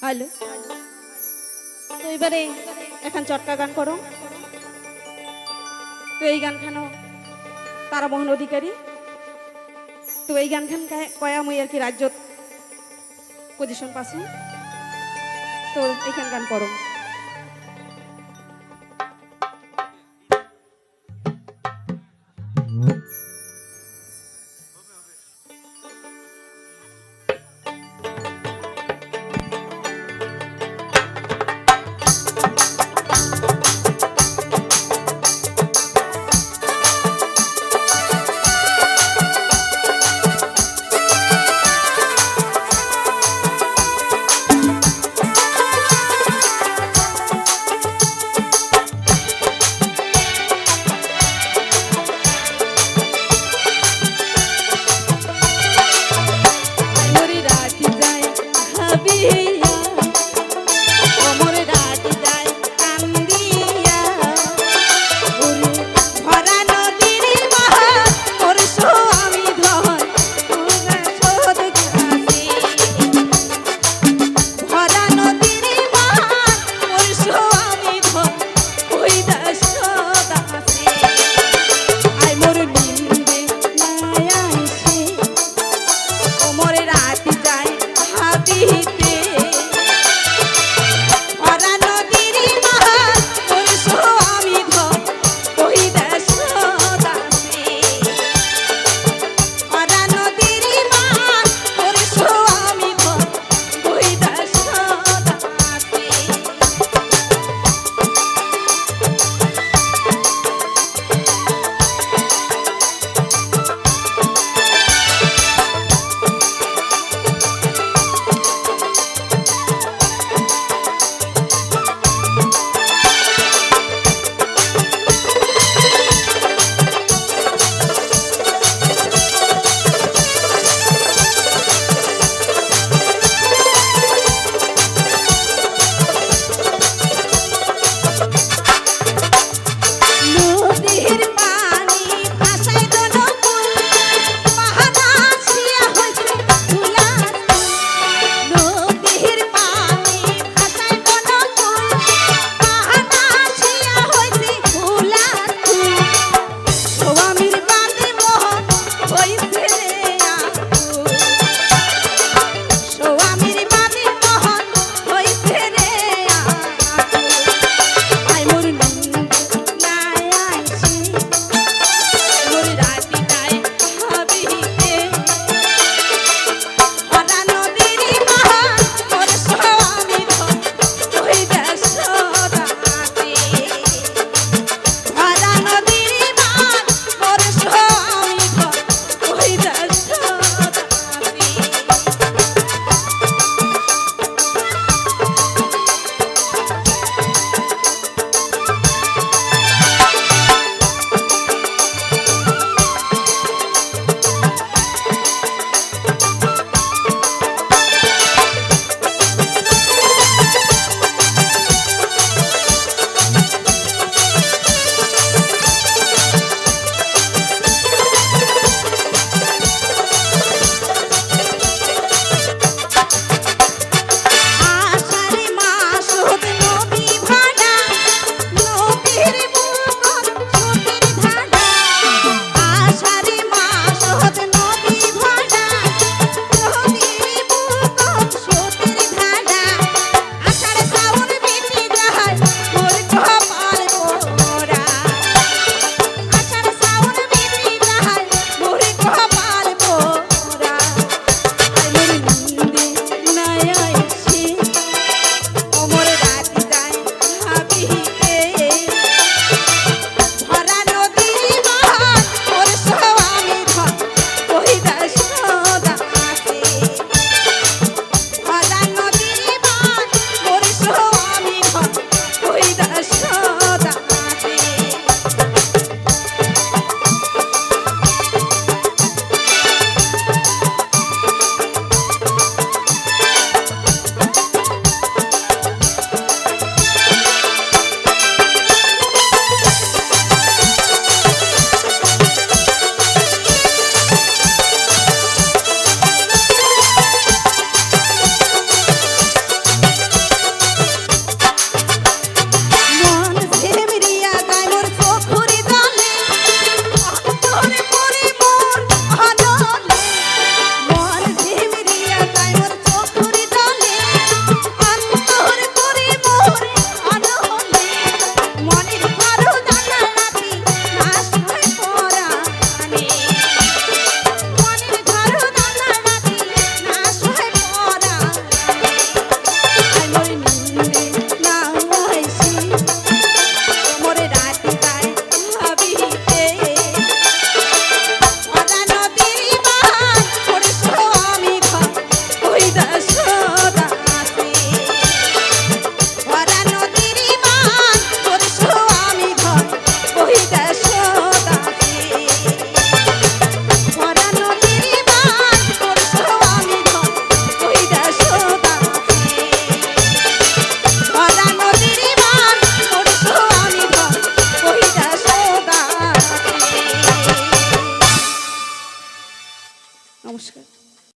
Hello তো এবারে এখন চটকা গান করো। তো এই গানখানো তারামোহন অধিকারী। তো এই গানখান গায়- কয়া মুই আর কি রাজ্য পজিশন পাসু তো এইখান গান করো।